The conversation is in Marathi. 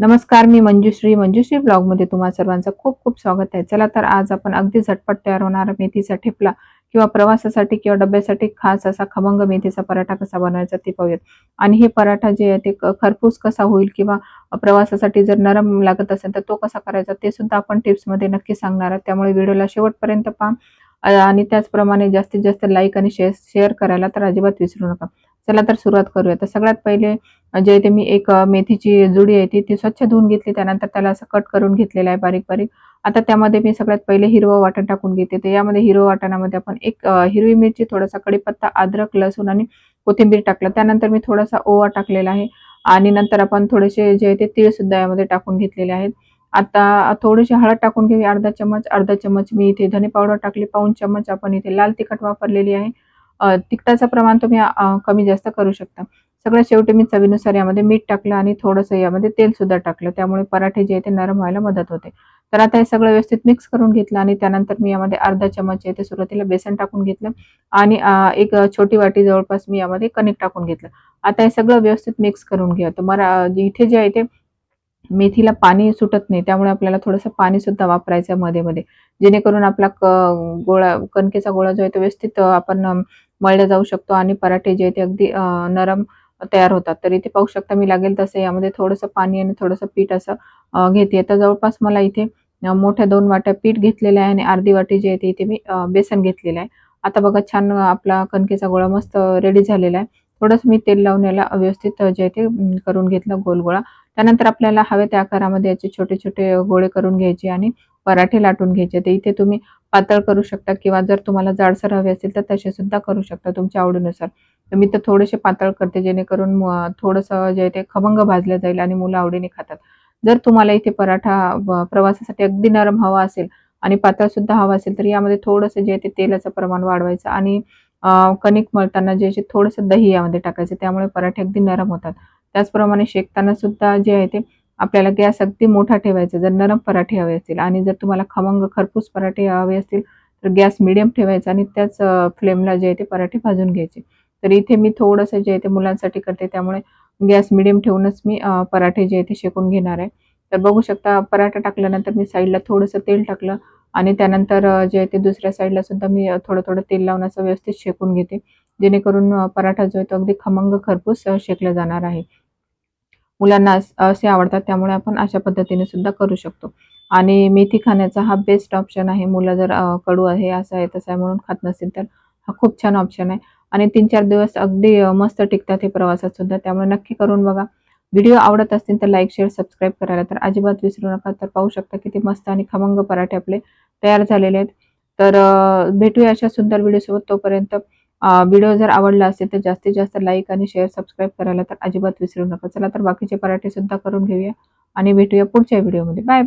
नमस्कार मी मंजुश्री. मंजुश्री ब्लॉगमध्ये तुम्हा सर्वांचं खूप खूप स्वागत आहे. चला तर आज आपण अगदी झटपट तयार होणारा मेथीचा ठेपला किंवा प्रवासासाठी किंवा डब्यासाठी खास असा खमंग मेथीचा पराठा कसा बनवायचा ते पाहूयात. आणि हे पराठा जे आहे ते क- खरपूस कसा होईल किंवा प्रवासासाठी जर नरम लागत असेल तर तो कसा करायचा ते सुद्धा आपण टिप्समध्ये नक्की सांगणार आहोत. त्यामुळे व्हिडिओला शेवटपर्यंत पहा. आणि त्याचप्रमाणे जास्तीत जास्त लाईक आणि शेअर शेअर करायला तर अजिबात विसरू नका. चला तर सुरुवात करूया. तर सगळ्यात पहिले जे ते मी एक मेथीची जुडी आहे ती ती स्वच्छ धुवून घेतली. त्यानंतर त्याला असं कट करून घेतलेलं आहे बारीक बारीक. आता त्यामध्ये मी सगळ्यात पहिले हिरवं वाटण टाकून घेते. तर यामध्ये हिरवं वाटणामध्ये आपण एक हिरवी मिरची थोडासा कढीपत्ता अद्रक लसूण आणि कोथिंबीर टाकलं. त्यानंतर मी थोडासा ओवा टाकलेला आहे. आणि नंतर आपण थोडेसे जे आहे ते तीळ सुद्धा यामध्ये टाकून घेतलेले आहेत. आता थोडीशी हळद टाकून घेऊया अर्धा चमच अर्धा चमच मी इथे धने पावडर टाकली पाऊन चमच आपण इथे लाल तिखट वापरलेली आहे. तिखटाचं प्रमाण तुम्ही कमी जास्त करू शकता. सगळ्यात शेवटी मी चवीनुसार यामध्ये मीठ टाकलं आणि थोडंसं यामध्ये तेल सुद्धा टाकलं. त्यामुळे पराठे जे आहे ते नरम व्हायला मदत होते. तर आता हे सगळं व्यवस्थित मिक्स करून घेतलं आणि त्यानंतर मी यामध्ये अर्धा चमच आहे ते सुरुवातीला बेसन टाकून घेतलं आणि एक छोटी वाटी जवळपास मी यामध्ये कणिक टाकून घेतलं. आता हे सगळं व्यवस्थित मिक्स करून घ्या. तर मला इथे जे आहे ते मेथीला पाणी सुटत नाही त्यामुळे आपल्याला थोडंसं पाणी सुद्धा वापरायचं आहे मध्ये मध्ये. जेणेकरून आपला क गोळा कणकेचा गोळा जो आहे तो व्यवस्थित आपण मळला जाऊ शकतो आणि पराठे जे ते अगदी नरम तयार होतात. तर इथे पाहू शकता मी लागेल तसं यामध्ये थोडंसं पाणी आणि थोडंसं पीठ असं घेते. तर जवळपास मला इथे मोठ्या दोन वाट्या पीठ घेतलेलं आहे आणि अर्धी वाटी जे आहे ते इथे मी बेसन घेतलेलं आहे. आता बघा छान आपला कणकेचा गोळा मस्त रेडी झालेला आहे. थोडंसं मी तेल लावून याला व्यवस्थित जे आहे ते करून घेतलं गोल गोळा त्यानंतर आपल्याला हवे त्या आकारामध्ये याचे छोटे छोटे गोळे करून घ्यायचे आणि पराठे लाटून घ्यायचे. ते इथे तुम्ही पातळ करू शकता किंवा जर तुम्हाला जाडसर हवे असेल तर तसे सुद्धा करू शकता तुमच्या आवडीनुसार. तर मी तर थोडेसे पातळ करते जेणेकरून थोडंसं जे आहे ते खमंग भाजलं जाईल आणि मुलं आवडीने खातात. जर तुम्हाला इथे पराठा प्रवासासाठी अगदी नरम हवा असेल आणि पातळ सुद्धा हवा असेल तर यामध्ये थोडंसं जे आहे ते तेलाचं प्रमाण वाढवायचं आणि कणिक मळताना जे आहे थोडंसं दही यामध्ये टाकायचं त्यामुळे पराठे अगदी नरम होतात. त्याचप्रमाणे शेकताना सुद्धा जे आहे ते आपल्याला गॅस अगदी मोठा ठेवायचा जर नरम पराठे हवे असतील आणि जर तुम्हाला खमंग खरपूस पराठे हवे असतील तर गॅस मिडियम ठेवायचा आणि त्याच फ्लेमला जे आहे ते पराठे भाजून घ्यायचे. तर इथे मी थोडंसं जे आहे ते मुलांसाठी करते त्यामुळे गॅस मिडियम ठेवूनच मी पराठे जे आहे ते शेकून घेणार आहे. तर बघू शकता पराठा टाकल्यानंतर मी साईडला थोडंसं तेल टाकलं आणि त्यानंतर जे आहे ते दुसऱ्या साईडला सुद्धा मी थोडं थोडं तेल लावून असं व्यवस्थित शेकून घेते. जेणेकरून पराठा जो आहे तो अगदी खमंग खरपूस शेकला जाणार आहे. मुलांना असे आवडतात त्यामुळे आपण अशा पद्धतीने सुद्धा करू शकतो. आणि मेथी खाण्याचा हा बेस्ट ऑप्शन आहे. मुलं जर कडू आहे असं आहे तसं आहे म्हणून खात नसेल तर हा खूप छान ऑप्शन आहे. आणि तीन चार दिवस अगदी मस्त टिकतात हे प्रवासात सुद्धा. त्यामुळे नक्की करून बघा. व्हिडिओ आवडत असतील तर लाईक शेअर सबस्क्राईब करायला तर अजिबात विसरू नका. तर पाहू शकता किती मस्त आणि खमंग पराठे आपले तयार झालेले आहेत. तर भेटूया अशा सुंदर व्हिडिओसोबत तोपर्यंत. व्हिडिओ जर आवडला असेल तर जास्तीत जास्त लाईक आणि शेअर सबस्क्राईब करायला तर अजिबात विसरू नका. चला तर बाकीचे पराठे सुद्धा करून घेऊया आणि भेटूया पुढच्या व्हिडिओमध्ये. Bye bye